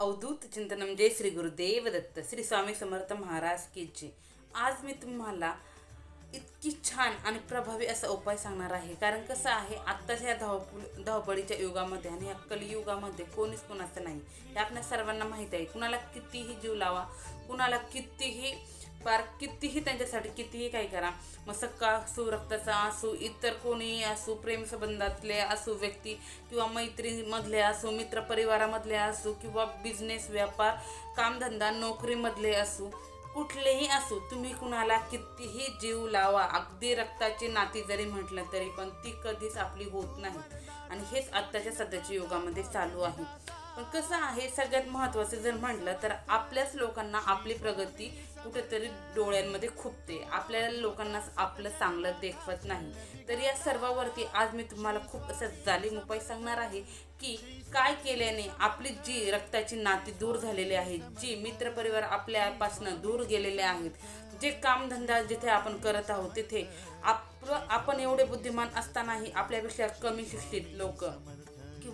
अवधूत चिंतन म्हणजे श्री गुरुदेव दत्त श्री स्वामी समर्थ महाराज की आज मी तुम्हाला इतकी छान आणि प्रभावी असा उपाय सांगणार आहे. कारण कसं आहे आत्ताच्या या धावपळ धावपळीच्या युगामध्ये आणि या कलियुगामध्ये कोणीच कोणाचं नाही. हे आपल्या सर्वांना माहीत आहे. कुणाला कितीही जीव लावा कुणाला कितीही फार कितीही त्यांच्यासाठी कितीही काही करा. मग सक्का असू रक्ताचा असू इतर कोणीही असू प्रेमसंबंधातले असू व्यक्ती किंवा मैत्रीमधले असू मित्रपरिवारामधले असू किंवा बिझनेस व्यापार कामधंदा नोकरीमधले असू कुठलेही असू तुम्ही कुणाला कितीही जीव लावा. अगदी रक्ताची नाती जरी म्हटलं तरी पण ती कधीच आपली होत नाही. आणि हेच आत्ताच्या सध्याच्या युगामध्ये चालू आहे. पण कसं आहे सगळ्यात महत्त्वाचं जर म्हटलं तर आपल्याच लोकांना आपली प्रगती कुठेतरी डोळ्यांमध्ये खुपते. आपल्या लोकांना आपलं चांगलं देखवत नाही. तर या सर्वावरती आज मी तुम्हाला खूप असं जालीम उपाय सांगणार आहे की काय केल्याने आपली जी रक्ताची नाती दूर झालेली आहे जी मित्रपरिवार आपल्यापासून दूर गेलेले आहेत जे कामधंदा जिथे आपण करत आहोत तिथे आप आपण एवढे बुद्धिमान असतानाही आपल्यापेक्षा कमी शिक्षित लोक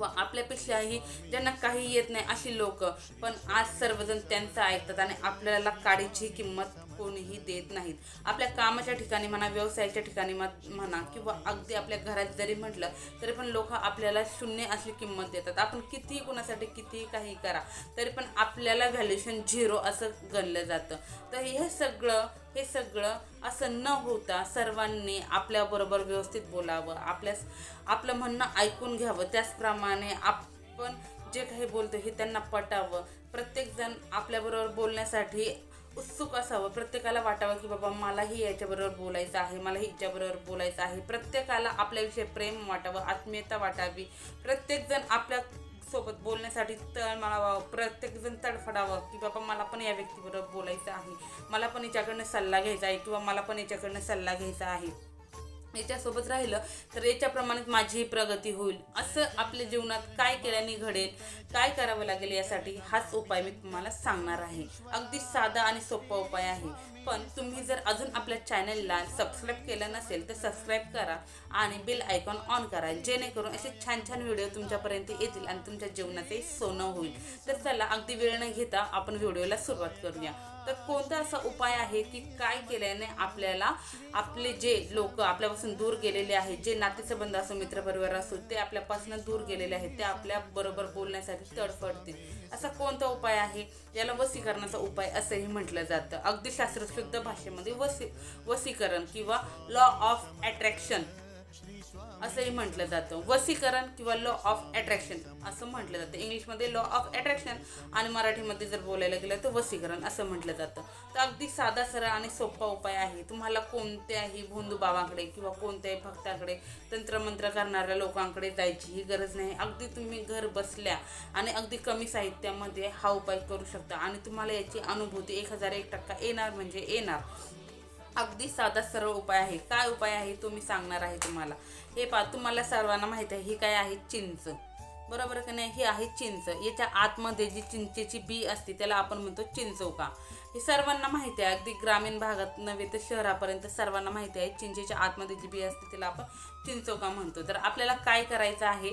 किंवा आपल्यापेक्षाही ज्यांना काही येत नाही अशी लोक. पण आज सर्वजण त्यांचं ऐकतात आणि आपल्याला काडीची किंमत कोणीही देत नाहीत. आपल्या कामाच्या ठिकाणी म्हणा व्यवसायाच्या ठिकाणी म्हणा किंवा अगदी आपल्या घरात जरी म्हटलं तरी पण लोक आपल्याला शून्य अशी किंमत देतात. आपण कितीही कोणासाठी कितीही काही करा तरी पण आपल्याला व्हॅल्युएशन झिरो असं गणलं जातं. तर हे सगळं हे सगळं असं न होता सर्वांनी आपल्याबरोबर व्यवस्थित बोलावं. आपल्यास आपलं म्हणणं ऐकून घ्यावं. त्याचप्रमाणे आपण जे काही बोलतो हे त्यांना पटावं. प्रत्येकजण आपल्याबरोबर बोलण्यासाठी उत्सुक असावं. प्रत्येकाला वाटावं की बाबा मलाही याच्याबरोबर बोलायचं आहे मलाही हिच्याबरोबर बोलायचं आहे. प्रत्येकाला आपल्याविषयी प्रेम वाटावं आत्मीयता वाटावी. प्रत्येकजण आपल्या सोबत बोलण्यासाठी तळमळावं प्रत्येकजण तडफडावं की बाबा मला पण या व्यक्तीबरोबर बोलायचं आहे. मला पण याच्याकडनं सल्ला घ्यायचा आहे किंवा मला पण याच्याकडनं सल्ला घ्यायचा आहे. याच्यासोबत राहिलं तर याच्याप्रमाणे माझी प्रगती होईल. असं आपल्या जीवनात काय केल्याने घडेल काय करावं लागेल यासाठी हाच उपाय मी तुम्हाला सांगणार आहे. अगदी साधा आणि सोपा उपाय आहे. पण तुम्ही जर अजून आपल्या चॅनलला सबस्क्राईब केलं नसेल तर सबस्क्राईब करा आणि बेल आयकॉन ऑन करा. जेणेकरून असे छान छान व्हिडिओ तुमच्यापर्यंत येतील आणि तुमच्या जीवनाचे सोनं होईल. तर चला अगदी वेळ न घेता आपण व्हिडिओला सुरुवात करूया. तर कोणता असा उपाय आहे की काय केल्याने आपल्याला आपले जे लोक आपल्यापासून दूर गेलेले आहेत जे नातेसंबंध असो मित्रपरिवार असो ते आपल्यापासून दूर गेलेले आहेत ते आपल्या बरोबर बोलण्यासाठी तडफडतील. असा कोणता उपाय आहे? याला वसीकरणाचा उपाय असंही म्हटलं जातं. अगदी शास्त्रशुद्ध भाषेमध्ये वसी वसीकरण किंवा लॉ ऑफ अट्रॅक्शन असंही म्हटलं जातं. वसीकरण किंवा लॉ ऑफ अट्रॅक्शन असं म्हटलं जातं. इंग्लिशमध्ये लॉ ऑफ अट्रॅक्शन आणि मराठीमध्ये जर बोलायला गेलं तर वसीकरण असं म्हटलं जातं. तर अगदी साधा सरळ आणि सोपा उपाय आहे. तुम्हाला कोणत्याही भोंदू बाबाकडे किंवा कोणत्याही भक्ताकडे तंत्रमंत्र करणाऱ्या लोकांकडे जायची ही गरज नाही. अगदी तुम्ही घर बसल्या आणि अगदी कमी साहित्यामध्ये हा उपाय करू शकता आणि तुम्हाला याची अनुभूती एक हजार एक टक्का येणार म्हणजे येणार. अगदी साधा सरळ उपाय आहे. काय उपाय आहे? तो मी सांगणार आहे तुम्हाला. हे पा तुम्हाला सर्वांना माहीत आहे ही काय आहे? चिंच. बरोबर का नाही? ही आहे चिंच. याच्या आतमध्ये जी चिंचेची बी असते त्याला आपण म्हणतो चिंचोका. हे सर्वांना माहिती आहे. अगदी ग्रामीण भागात नव्हे तर शहरापर्यंत सर्वांना माहिती आहे. चिंचेच्या आतमध्ये जी बी असते त्याला आपण चिंचोका म्हणतो. तर आपल्याला काय करायचं आहे?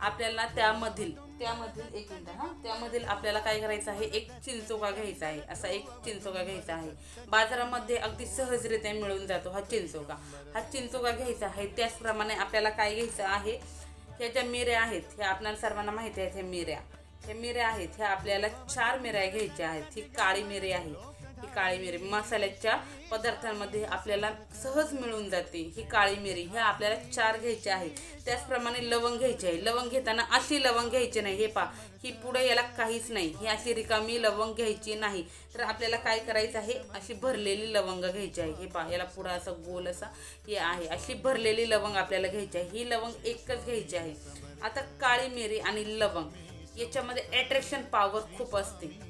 आपल्याला त्यामधील त्यामधील एक मिनटं हां. त्यामधील आपल्याला काय करायचं आहे? एक चिंचोका घ्यायचा आहे. असा एक चिंचोका घ्यायचा आहे. बाजारामध्ये अगदी सहजरित्या मिळून जातो हा चिंचोका. हा चिंचोका घ्यायचा आहे. त्याचप्रमाणे आपल्याला काय घ्यायचं आहे? ह्या ज्या मिऱ्या आहेत ह्या आपल्याला सर्वांना माहिती आहेत ह्या मिऱ्या. ह्या मिऱ्या आहेत ह्या आपल्याला चार मिऱ्या घ्यायच्या आहेत. ही काळी मिरी आहे. ही काळी मिरी मसाल्याच्या पदार्थांमध्ये आपल्याला सहज मिळून जाते. ही काळी मिरी ह्या आपल्याला चार घ्यायच्या आहे. त्याचप्रमाणे लवंग घ्यायची आहे. लवंग घेताना अशी लवंग घ्यायची नाही. हे पा ही पुढे याला काहीच नाही. ही अशी रिकामी लवंग घ्यायची नाही. तर आपल्याला काय करायचं आहे? अशी भरलेली लवंग घ्यायची आहे. हे पा याला पुढं असं गोल असा हे आहे. अशी भरलेली लवंग आपल्याला घ्यायची आहे. ही लवंग एकच घ्यायची आहे. आता काळी मिरी आणि लवंग याच्यामध्ये अट्रॅक्शन पॉवर खूप असते.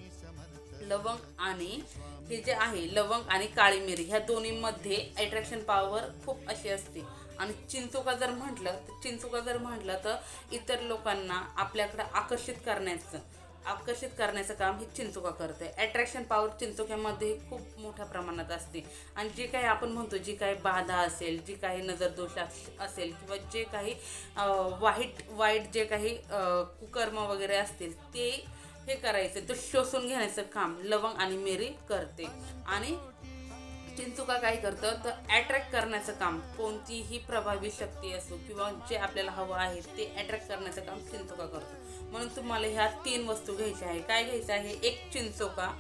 लवंग आणि हे जे आहे लवंग आणि काळी मिरी ह्या दोन्हीमध्ये अट्रॅक्शन पॉवर खूप अशी असते. आणि चिंचोका जर म्हटलं तर चिंचोका जर म्हटलं तर इतर लोकांना आपल्याकडे आकर्षित करण्याचं आकर्षित करण्याचं काम हे चिंचोका करते. अट्रॅक्शन पॉवर चिंचुक्यामध्ये खूप मोठ्या प्रमाणात असते. आणि जे काही आपण म्हणतो जी काही बाधा असेल जी काही नजरदोष असेल किंवा जे काही वाईट वाईट जे काही कुकर्म वगैरे असतील ते हे करायचं तो शोषून घेण्याचं काम लवंग आणि मिरी करते. आणि चिंचुका काय करतं? तर अट्रॅक्ट करण्याचं काम कोणतीही प्रभावी शक्ती असो किंवा जे आपल्याला हवं आहे ते अट्रॅक्ट करण्याचं काम चिंचुका करतो. म्हणून तुम्हाला ह्या तीन वस्तू घ्यायच्या आहे काय घ्यायचं आहे? एक चिंचोका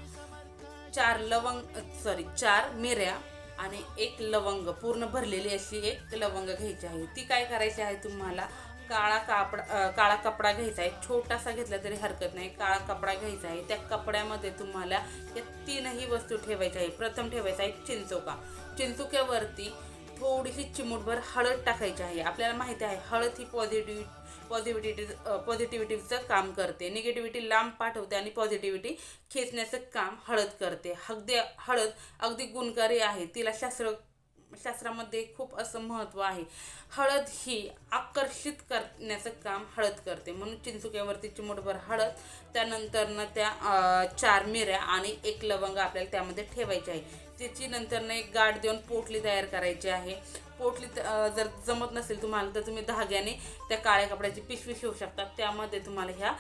चार लवंग सॉरी चार मिऱ्या आणि एक लवंग. पूर्ण भरलेली अशी एक लवंग घ्यायची आहे. ती काय करायची आहे तुम्हाला? काळा कापड काळा कपडा घ्यायचा आहे. छोटासा घेतला तरी हरकत नाही. काळा कपडा घ्यायचा आहे. त्या कपड्यामध्ये तुम्हाला या तीनही वस्तू ठेवायच्या आहे प्रथम ठेवायचा आहे चिंचोका. चिंचुक्यावरती थोडीशी चिमूटभर हळद टाकायची आहे. आपल्याला माहिती आहे हळद ही पॉझिटिव्ह पॉझिटिव्हिटी पॉझिटिव्हिटीचं काम करते. निगेटिव्हिटी लांब पाठवते आणि पॉझिटिव्हिटी खेचण्याचं काम हळद करते. अगदी हळद अगदी गुणकारी आहे. तिला शास्त्र शास्त्रामध्ये खूप असं महत्त्व आहे. हळद ही आकर्षित करण्याचं काम हळद करते. म्हणून चिंचुक्यावरती चिमूटभर हळद त्यानंतरनं त्या चार मिऱ्या आणि एक लवंग आपल्याला त्यामध्ये ठेवायची आहे. त्याची नंतरनं एक गाठ देऊन पोटली तयार करायची आहे. पोटली जर जमत नसेल तुम्हाला तर तुम्ही धाग्याने त्या काळ्या कपड्याची पिशवी शिवू शकता. त्यामध्ये तुम्हाला ह्या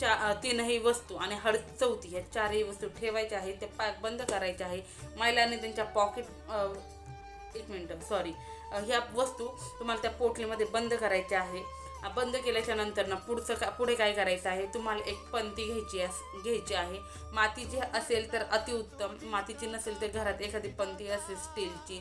चा तीनही वस्तू आणि हळद चौथी ह्या चारही वस्तू ठेवायच्या आहेत. ते पॅक बंद करायचे आहे महिलांनी त्यांच्या पॉकेट एक मिनटं सॉरी ह्या वस्तू तुम्हाला त्या पोटलीमध्ये बंद करायच्या आहे. बंद केल्याच्यानंतर ना पुढचं का पुढे काय करायचं आहे? तुम्हाला एक पंती घ्यायची अस घ्यायची आहे. मातीची असेल तर अतिउत्तम मातीची नसेल तर घरात एखादी पंती असेल स्टीलची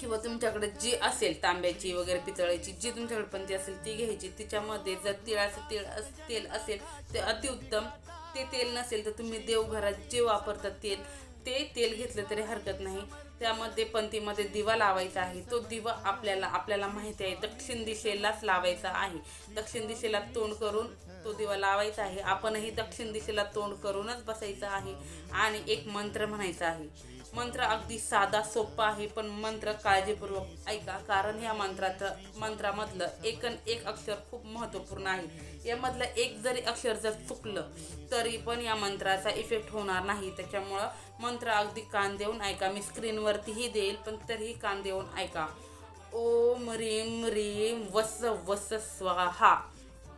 किंवा तुमच्याकडे जी असेल तांब्याची वगैरे पितळेची जी तुमच्याकडे पंती असेल ती घ्यायची. तिच्यामध्ये जर तिळाचं तिळ अस तेल असेल ते अतिउत्तम ते तेल नसेल तर तुम्ही देवघरात जे वापरतात तेल ते तेल घेतलं तरी हरकत नाही. त्यामध्ये पंतीमध्ये दिवा लावायचा आहे. तो दिवा आपल्याला आपल्याला माहिती आहे दक्षिण दिशेलाच लावायचा आहे. दक्षिण दिशेला तोंड करून तो दिवा लावायचा आहे. आपणही दक्षिण दिशेला तोंड करूनच बसायचं आहे आणि एक मंत्र म्हणायचा आहे. मंत्र अगदी साधा सोपा आहे पण मंत्र काळजीपूर्वक ऐका. कारण या मंत्रात मंत्रामधलं एकन एक अक्षर खूप महत्त्वपूर्ण आहे. यामधलं एक जरी अक्षर जर चुकलं तरी पण या मंत्राचा इफेक्ट होणार नाही. त्याच्यामुळं मंत्र अगदी कान देऊन ऐका. मी स्क्रीनवरतीही देईल पण तरीही कान देऊन ऐका. ओम रीम रीम वस वस स्वाहा.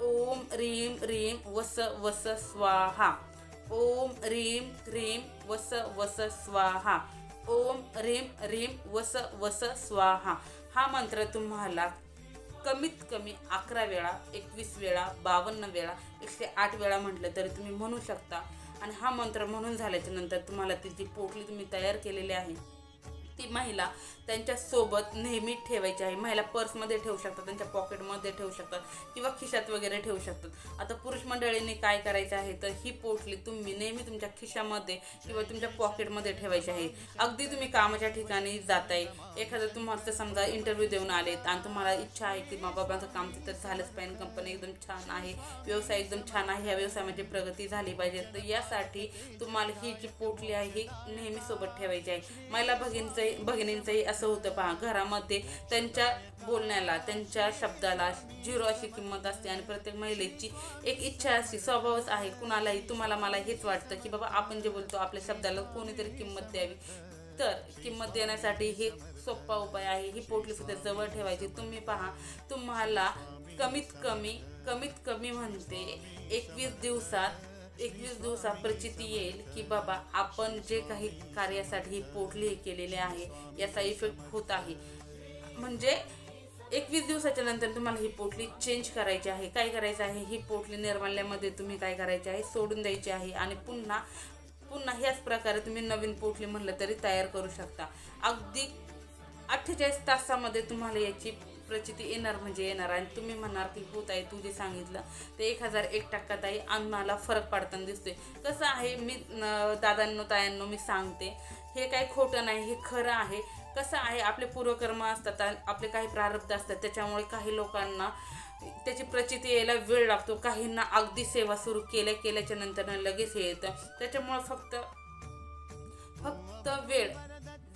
ओम रीम रीम वस वस स्वाहा. ओम रीम ह्रीम वस वस स्वाहा. ओम रीम ह्रीम वस वस स्वाहा. हा मंत्र तुम्हाला कमीत कमी अकरा वेळा एकवीस वेळा बावन्न वेळा एकशे आठ वेळा म्हटलं तरी तुम्ही म्हणू शकता. आणि हा मंत्र म्हणून झाल्याच्यानंतर तुम्हाला ती जी पोटली तुम्ही तयार केलेली आहे ती महिला त्यांच्यासोबत नेहमी ठेवायची आहे. महिला पर्समध्ये ठेवू शकतात त्यांच्या पॉकेटमध्ये ठेवू शकतात किंवा खिशात वगैरे ठेवू शकतात. आता पुरुष मंडळींनी काय करायचं आहे? तर ही पोटली तुम्ही नेहमी तुमच्या खिशामध्ये किंवा तुमच्या पॉकेटमध्ये ठेवायची आहे. अगदी तुम्ही कामाच्या ठिकाणी जाताय. एखादं तुम्हाला समजा इंटरव्ह्यू देऊन आलेत आणि तुम्हाला इच्छा आहे की मा माझं काम तिथं झालंच पाहिजे कंपनी एकदम छान आहे व्यवसाय एकदम छान आहे ह्या व्यवसायामध्ये म्हणजे प्रगती झाली पाहिजे. तर यासाठी तुम्हाला ही जी पोटली आहे ही नेहमी सोबत ठेवायची आहे. महिला भगिनीचंही भगिनींचंही असं होतं पहा घरामध्ये त्यांच्या बोलण्याला त्यांच्या शब्दाला झिरो अशी किंमत असते आणि प्रत्येक महिलेची एक इच्छा असते स्वभावच आहे कुणालाही तुम्हाला मला हेच वाटतं की बाबा आपण जे बोलतो आपल्या शब्दाला कोणीतरी किंमत द्यावी. तर किंमत देण्यासाठी हे सोपा उपाय आहे ही पोटली सुद्धा जवळ ठेवायची. तुम्ही पहा तुम्हाला कमीत कमी कमीत कमी म्हणते एकवीस दिवसात एकवीस दिवसात प्रचिती येईल की बाबा आपण जे काही कार्यासाठी ही पोटली केलेले आहे याचा इफेक्ट होत आहे. म्हणजे एकवीस दिवसाच्या नंतर तुम्हाला ही पोटली चेंज करायची आहे. काय करायचं आहे? ही पोटली निर्माल्यामध्ये तुम्ही काय करायचे आहे? सोडून द्यायची आहे आणि पुन्हा पुन्हा ह्याच प्रकारे तुम्ही नवीन पोटली म्हटलं तरी तयार करू शकता. अगदी अठ्ठेचाळीस तासामध्ये तुम्हाला याची प्रचिती येणार म्हणजे येणार आणि तुम्ही म्हणणार की होत आहे तू जे सांगितलं ते एक हजार एक टक्का ताई आम्हाला फरक पडताना दिसतोय. कसं आहे मी दादांनो तायांनो मी सांगते हे काही खोटं नाही हे खरं आहे. कसं आहे आपले पूर्वकर्म असतात आणि आपले काही प्रारब्ध असतात त्याच्यामुळे काही लोकांना त्याची प्रचिती यायला वेळ लागतो. काहींना अगदी सेवा सुरू केल्या केल्याच्यानंतर लगेच हे येतं. त्याच्यामुळं फक्त फक्त वेळ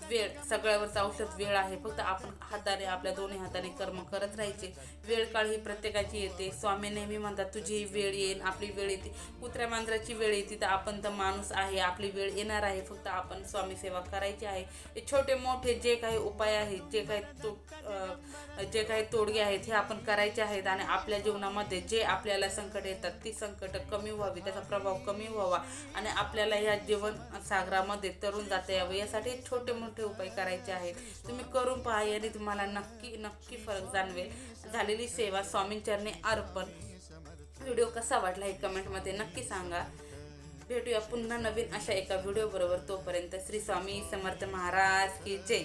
वेळ सगळ्यावरचं औषध वेळ आहे. फक्त आपण हाताने आपल्या दोन्ही हाताने कर्म करत राहायचे. वेळ काळ ही प्रत्येकाची येते. स्वामी नेहमी म्हणतात तुझीही वेळ येईल आपली वेळ येते. कुत्र्या मांजराची वेळ येते तर आपण तर माणूस आहे आपली वेळ येणार आहे. फक्त आपण स्वामी सेवा करायची आहे. हे छोटे मोठे जे काही उपाय आहेत जे काही तो जे काही तोडगे आहेत हे आपण करायचे आहेत. आणि आपल्या जीवनामध्ये जे आपल्याला संकट येतात ती संकट कमी व्हावी त्याचा प्रभाव कमी व्हावा. आणि आपल्याला ह्या जीवन सागरामध्ये तरुण जाता यावं. यासाठी छोटे मोठे उपाय करायचे आहेत? तुम्ही करून पहा याने तुम्हाला नक्की नक्की फरक जाणवेल. झालेली सेवा स्वामींचरणी अर्पण. व्हिडिओ कसा वाटला हे कमेंटमध्ये नक्की सांगा. भेटूया पुन्हा नवीन अशा एका व्हिडिओ बरोबर तोपर्यंत श्री स्वामी समर्थ महाराज की जय.